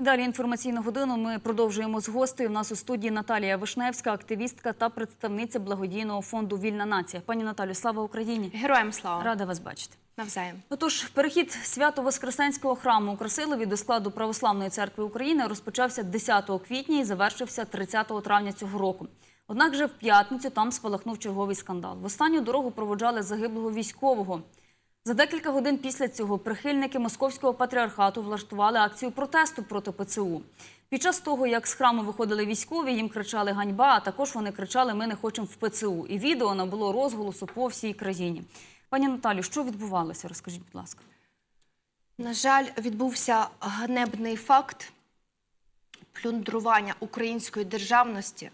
Далі інформаційну годину ми продовжуємо з гостею. У нас у студії Наталія Вишневська, активістка та представниця благодійного фонду Вільна нація. Пані Наталю, слава Україні! Героям слава Рада вас бачити. навзаєм. Отож, перехід свято-воскресенського храму у Красилові до складу Православної церкви України розпочався 10 квітня і завершився 30 травня цього року. Однак же в п'ятницю там спалахнув черговий скандал. В останню дорогу проводжали загиблого військового. За декілька годин після цього прихильники московського патріархату влаштували акцію протесту проти ПЦУ. Під час того, як з храму виходили військові, їм кричали ганьба, а також вони кричали Ми не хочемо в ПЦУ. І відео набуло розголосу по всій країні. Пані Наталю, що відбувалося? Розкажіть, будь ласка. На жаль, відбувся ганебний факт плюндрування української державності.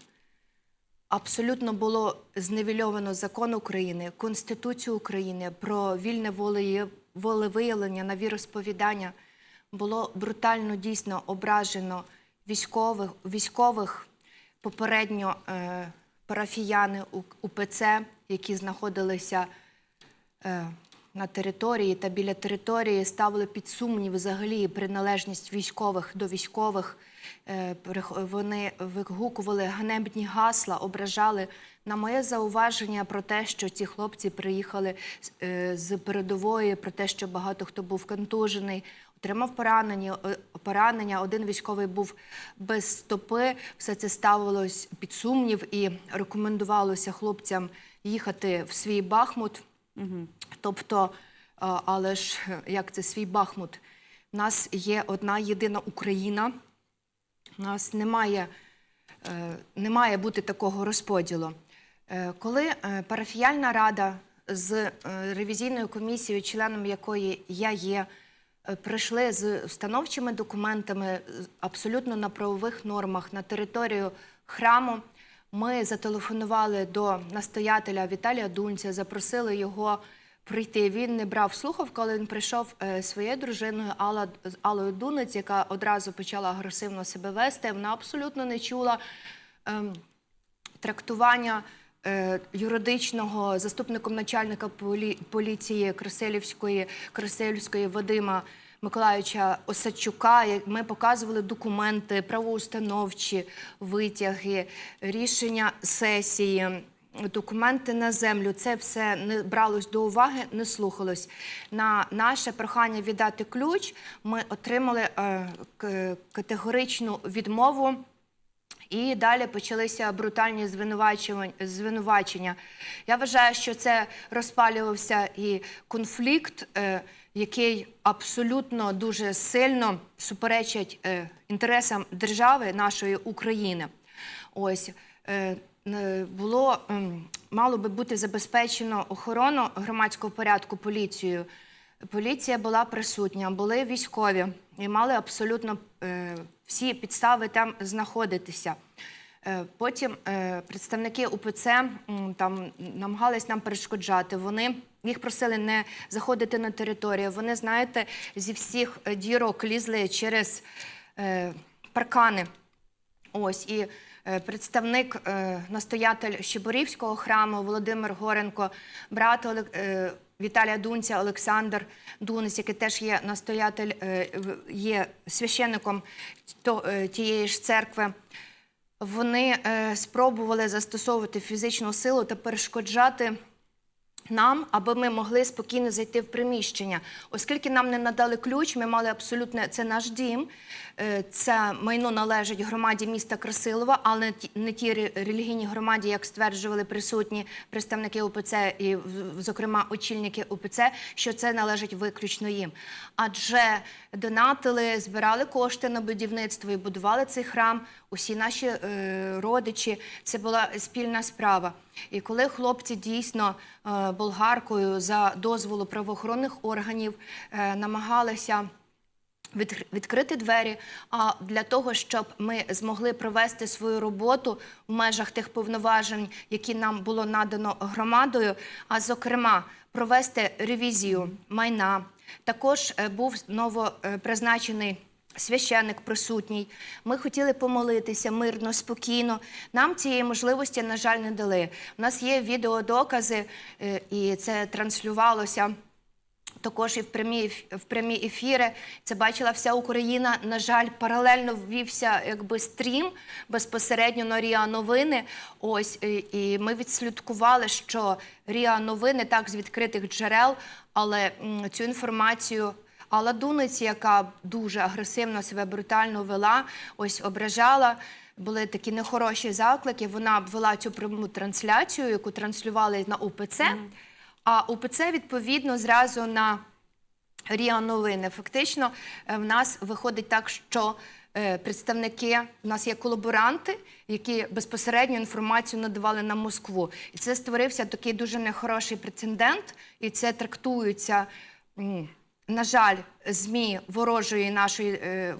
Абсолютно було зневельовано закон України, Конституцію України про вільне волеє- волевиявлення на віросповідання. Було брутально дійсно ображено військових, військових попередньо е, парафіяни УПЦ, які знаходилися е, на території та біля території ставили під сумнів взагалі приналежність військових до військових. Е, Вони вигукували ганебні гасла, ображали на моє зауваження про те, що ці хлопці приїхали з- е, передової, про те, що багато хто був контужений, отримав поранення. е, поранення. Один військовий був без стопи. Все це ставилось під сумнів і рекомендувалося хлопцям їхати в свій Бахмут. Тобто, але ж як це свій Бахмут? У нас є одна єдина Україна. У нас немає, е, не має бути такого розподілу. Е, Коли е, парафіяльна рада з ревізійною комісією, членом якої я є, прийшли з встановчими документами абсолютно на правових нормах на територію храму. Ми зателефонували до настоятеля Віталія Дунця, запросили його прийти. Він не брав слухавку, коли він прийшов е, своєю дружиною Алла, з Аллою Дунець, яка одразу почала агресивно себе вести. Вона абсолютно не чула. ем, трактування е, юридичного заступником начальника полі- поліції Красилівської, Красилівської Вадима Миколаївича Осадчука. Ми показували документи, правоустановчі витяги, рішення сесії. Документи на землю, це все не бралось до уваги, не слухалось. На наше прохання віддати ключ ми отримали е, категоричну відмову і далі почалися брутальні звинувачення. Я вважаю, що це розпалювався і конфлікт, е, який абсолютно дуже сильно суперечить е, інтересам держави нашої України. Ось було ем, мало би бути забезпечено охорону громадського порядку поліцією. Поліція була присутня, були військові і мали абсолютно е, всі підстави там знаходитися. Е, Потім е, представники УПЦ там намагались нам перешкоджати. Вони їх просили не заходити на територію. Вони, знаєте, зі всіх е, дірок лізли через е, паркани. Ось і е, представник, е, настоятель Щеборівського храму Володимир Горенко, брат е, Віталія Дунця, Олександр Дунець, який теж є настоятель, е, є священником е, тієї ж церкви. Вони е, спробували застосовувати фізичну силу та перешкоджати нам, аби ми могли спокійно зайти в приміщення. Оскільки нам не надали ключ, ми мали абсолютно це наш дім. Е, Це майно належить громаді міста Красилова, але не ті- не тій релігійній громаді, як стверджували присутні представники УПЦ і, зокрема, очільники УПЦ, що це належить виключно їм. Адже донатили, збирали кошти на будівництво і будували цей храм. Усі наші е, родичі, це була спільна справа. І коли хлопці дійсно е, болгаркою за дозволу правоохоронних органів е, намагалися відкрити двері. А для того, щоб ми змогли провести свою роботу в межах тих повноважень, які нам було надано громадою, а зокрема провести ревізію майна. Також е, був новопризначений священник присутній. Ми хотіли помолитися мирно, спокійно. Нам цієї можливості, на жаль, не дали. У нас є відеодокази, е, і це транслювалося також і в прямі, в прямі ефіри. Це бачила вся Україна. На жаль, паралельно ввівся якби стрім безпосередньо на Ріа Новини. Ось і, і ми відслідкували, що Ріа Новини так з відкритих джерел, але цю інформацію. Алла Дунець, яка дуже агресивно себе брутально вела, ось ображала. Були такі нехороші заклики. Вона вела цю пряму трансляцію, яку транслювали на УПЦ. А УПЦ відповідно зразу на Ріа Новини. Фактично, е, в нас виходить так, що е, представники в нас є колаборанти, які безпосередньо інформацію надавали на Москву. І це створився такий дуже нехороший прецедент, і це трактується. На жаль, змі ворожої нашої е,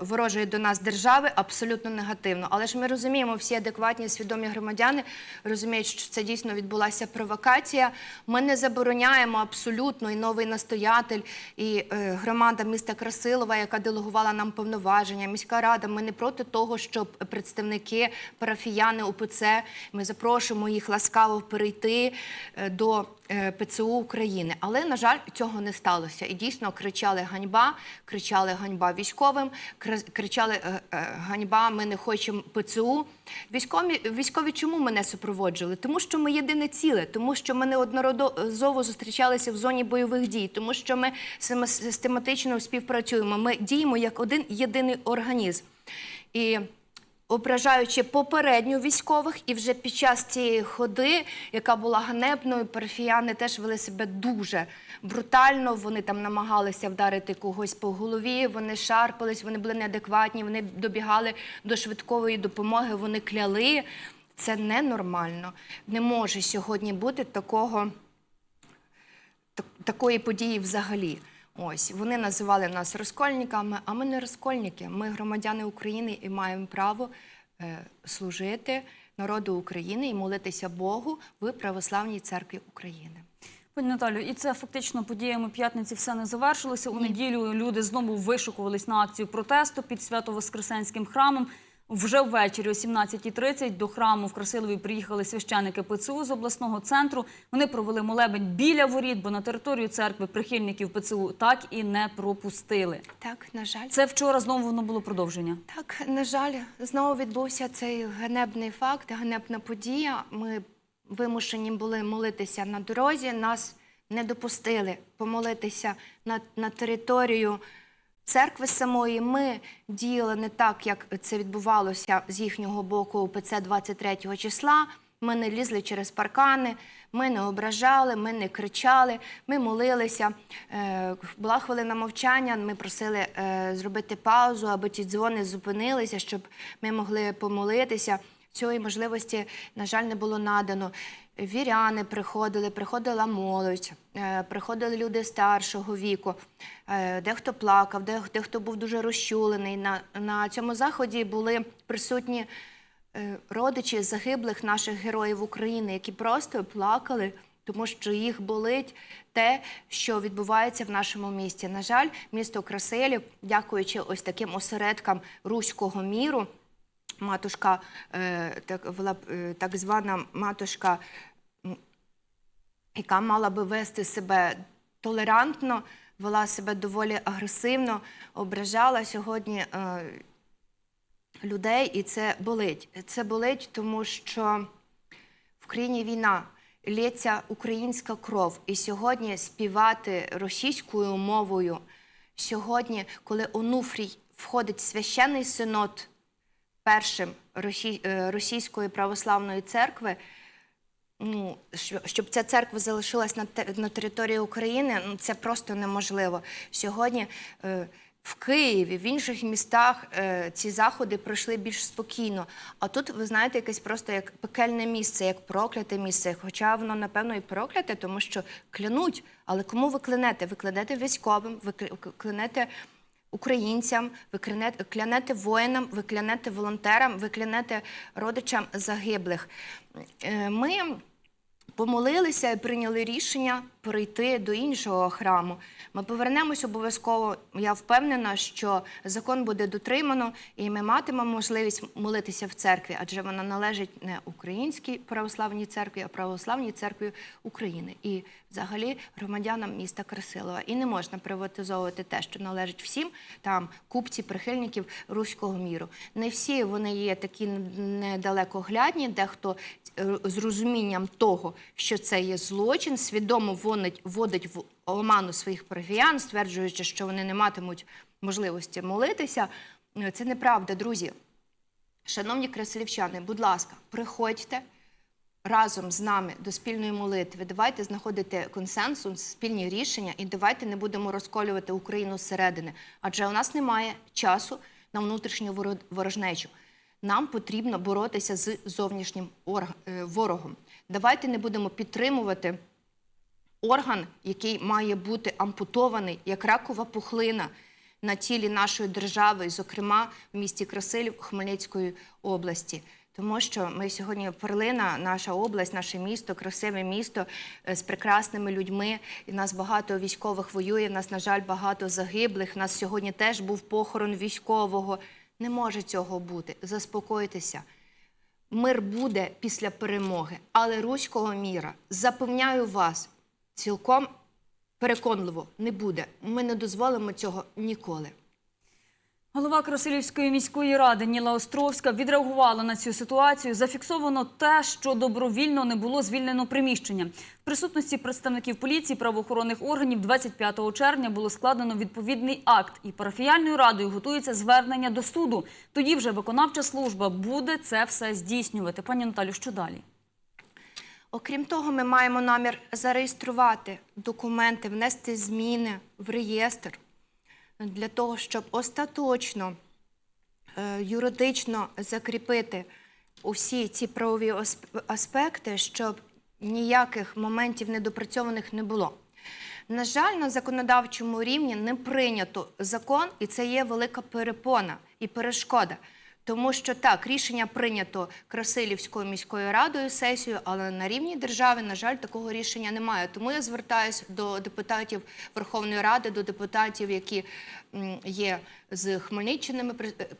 ворожої до нас держави абсолютно негативно. Але ж ми розуміємо, всі адекватні, свідомі громадяни розуміють, що це дійсно відбулася провокація. Ми не забороняємо абсолютно і новий настоятель, і е, громада міста Красилова, яка делегувала нам повноваження, міська рада. Ми не проти того, щоб представники парафіяни УПЦ. Ми запрошуємо їх ласкаво перейти е, до ПЦУ України. Але на жаль, цього не сталося. І дійсно кричали ганьба, кричали ганьба військовим, кричали е, е, ганьба. Ми не хочемо ПЦУ. Військові військові чому мене супроводжували? Тому що ми єдине ціле, тому що ми неодноразово зустрічалися в зоні бойових дій, тому що ми систематично співпрацюємо. Ми діємо як один єдиний організм. І ображаючи попередньо військових, і вже під час цієї ходи, яка була ганебною, парафіяни теж вели себе дуже брутально. Вони там намагалися вдарити когось по голові, вони шарпались, вони були неадекватні, вони добігали до швидкової допомоги, вони кляли. Це ненормально. Не може сьогодні бути такого так- такої події взагалі. Ось вони називали нас розкольниками, а ми не розкольники. Ми громадяни України і маємо право е, служити народу України і молитися Богу в Православній церкві України. Пані Наталю, і це фактично подіями п'ятниці все не завершилося. У неділю люди знову вишукувались на акцію протесту під Свято-Воскресенським храмом. Вже ввечері о 17.30 до храму в Красилові приїхали священики ПЦУ з обласного центру. Вони провели молебень біля воріт, бо на територію церкви прихильників ПЦУ так і не пропустили. Так, на жаль. Це вчора знову воно було продовження. Так, на жаль, знову відбувся цей ганебний факт, ганебна подія. Ми вимушені були молитися на дорозі. Нас не допустили помолитися на, на територію церкви самої. Ми діяли не так, як це відбувалося з їхнього боку УПЦ 23 числа. Ми не лізли через паркани, ми не ображали, ми не кричали, ми молилися. Е, була хвилина мовчання. Ми просили е, зробити паузу, аби ті дзвони зупинилися, щоб ми могли помолитися. Цієї можливості, на жаль, не було надано. Віряни приходили, приходила молодь, е, приходили люди старшого віку, е, дехто плакав, дех- дехто був дуже розчулений. На, на цьому заході були присутні е, родичі загиблих наших героїв України, які просто плакали, тому що їх болить те, що відбувається в нашому місті. На жаль, місто Красилів, дякуючи ось таким осередкам руського міру, матушка, е, так, е, так звана матушка, яка мала би вести себе толерантно, вела себе доволі агресивно, ображала сьогодні. Е, людей, і це болить. Це болить, тому що в країні війна лється українська кров. І сьогодні співати російською мовою, сьогодні, коли Онуфрій входить в священний синод першим е, Російської православної церкви, ну, що- щоб ця церква залишилась на, на території України, ну, це просто неможливо. Сьогодні е, в Києві, в інших містах е, ці заходи пройшли більш спокійно. А тут, ви знаєте, якесь просто як пекельне місце, як прокляте місце. Хоча воно, напевно, і прокляте, тому що клянуть. Але кому ви клянете? Ви клянете військовим, ви клянете українцям, ви клянете, воїнам, ви клянете волонтерам, ви клянете родичам загиблих. Е, Ми помолилися і прийняли рішення перейти до іншого храму. Ми повернемось обов'язково. Я впевнена, що закон буде дотримано, і ми матимемо можливість молитися в церкві, адже вона належить не українській православній церкві, а православній церкві України і взагалі громадянам міста Красилова. І не можна приватизовувати те, що належить всім там купці прихильників руського міру. Не всі вони є такі недалекоглядні, дехто е, з розумінням того, що це є злочин, свідомо вводить, вводить в оману своїх парафіян, стверджуючи, що вони не матимуть можливості молитися. Е, Це неправда, друзі. Шановні красилівчани, будь ласка, приходьте разом з нами до спільної молитви. Давайте знаходити консенсус, спільні рішення, і давайте не будемо розколювати Україну зсередини. Адже у нас немає часу на внутрішню ворожнечу. Нам потрібно боротися з зовнішнім е, ворогом. Давайте не будемо підтримувати орган, який має бути ампутований, як ракова пухлина на тілі нашої держави, зокрема в місті Красилів Хмельницької області. Тому що ми сьогодні перлина, наша область, наше місто, красиве місто е, з прекрасними людьми. І нас багато військових воює. Нас, на жаль, багато загиблих. Нас сьогодні теж був похорон військового. Не може цього бути. Заспокойтеся. Мир буде після перемоги, але руського міра, запевняю вас, цілком переконливо не буде. Ми не дозволимо цього ніколи. Голова Красилівської міської ради Ніла Островська відреагувала на цю ситуацію. Зафіксовано те, що добровільно не було звільнено приміщення. В присутності представників поліції правоохоронних органів 25 червня було складено відповідний акт, і парафіяльною радою готується звернення до суду. Тоді вже виконавча служба буде це все здійснювати. Пані Наталю, що далі? Окрім того, ми маємо намір зареєструвати документи, внести зміни в реєстр для того, щоб остаточно е, юридично закріпити усі ці правові аспекти, щоб ніяких моментів недопрацьованих не було. На жаль, на законодавчому рівні не прийнято закон, і це є велика перепона і перешкода. Тому що так, рішення прийнято Красилівською міською радою сесією, але на рівні держави, на жаль, такого рішення немає. Тому я звертаюся до депутатів Верховної Ради, до депутатів, які є з Хмельниччини,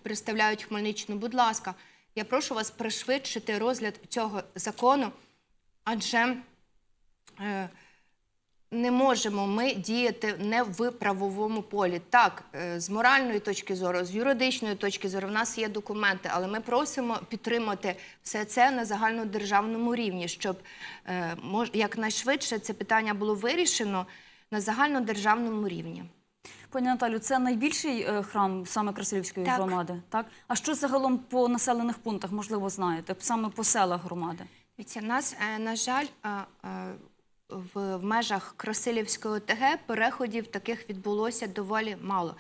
представляють Хмельниччину. Будь ласка, я прошу вас пришвидшити розгляд цього закону, адже е, не можемо ми діяти не в правовому полі. Так, е, з моральної точки зору, з юридичної точки зору, в нас є документи, але ми просимо підтримати все це на загальнодержавному рівні, щоб е, якнайшвидше це питання було вирішено на загальнодержавному рівні. Пані Наталю, це найбільший е, храм саме Красилівської Так. громади. Так а що загалом по населених пунктах, можливо, знаєте, саме по селах громади? Дивіться, нас, на жаль, в, в межах Красилівської ОТГ переходів таких відбулося доволі мало.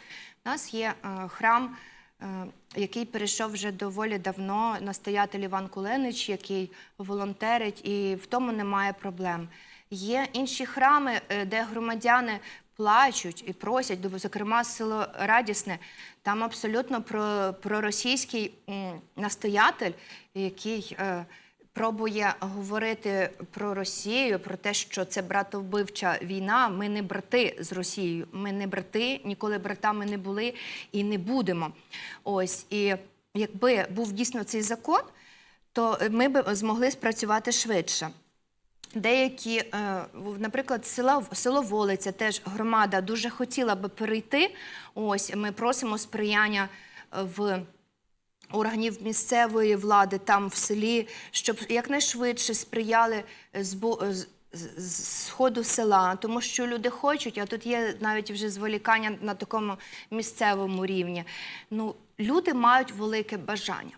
У нас є е, храм, е, який перейшов вже доволі давно, настоятель Іван Кулинич, який волонтерить, і в тому немає проблем. Є інші храми, е, де громадяни плачуть і просять, зокрема село Радісне, там абсолютно про, проросійський м, настоятель, який е, пробує говорити про Росію, про те, що це братовбивча війна. Ми не брати з Росією. Ми не брати, ніколи братами не були і не будемо. Ось і якби був дійсно цей закон, то ми б змогли спрацювати швидше. Деякі, е, наприклад, села, село Волиця, теж громада дуже хотіла би перейти. Ось ми просимо сприяння в органів місцевої влади там в селі, щоб якнайшвидше сприяли збо- з- з- з сходу села, тому що люди хочуть, а тут є навіть вже зволікання на такому місцевому рівні. Ну, люди мають велике бажання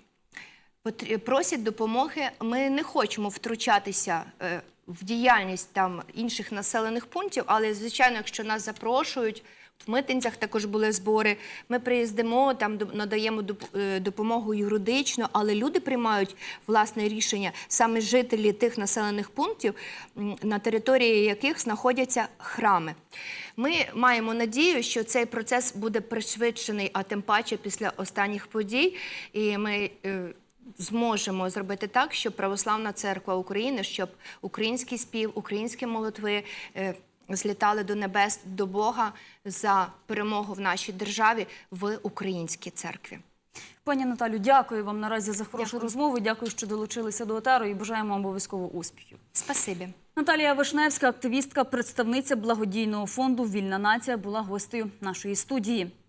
просять допомоги. Ми не хочемо втручатися е, в діяльність там інших населених пунктів, але звичайно, якщо нас запрошують. В митинцях також були збори. Ми приїздимо, там надаємо е, допомогу юридично, але люди приймають власне рішення саме жителі тих населених пунктів, на території яких знаходяться храми. Ми маємо надію, що цей процес буде пришвидшений, а тим паче після останніх подій. І ми е, зможемо зробити так, щоб Православна церква України, щоб український спів, українські молитви. Злітали до небес до Бога за перемогу в нашій державі в українській церкві. Пані Наталю, дякую вам наразі за хорошу Дякую. розмову. Дякую, що долучилися до отару і бажаємо обов'язково успіхів. Спасибі. Наталія Вишневська, активістка, представниця благодійного фонду Вільна нація, була гостею нашої студії.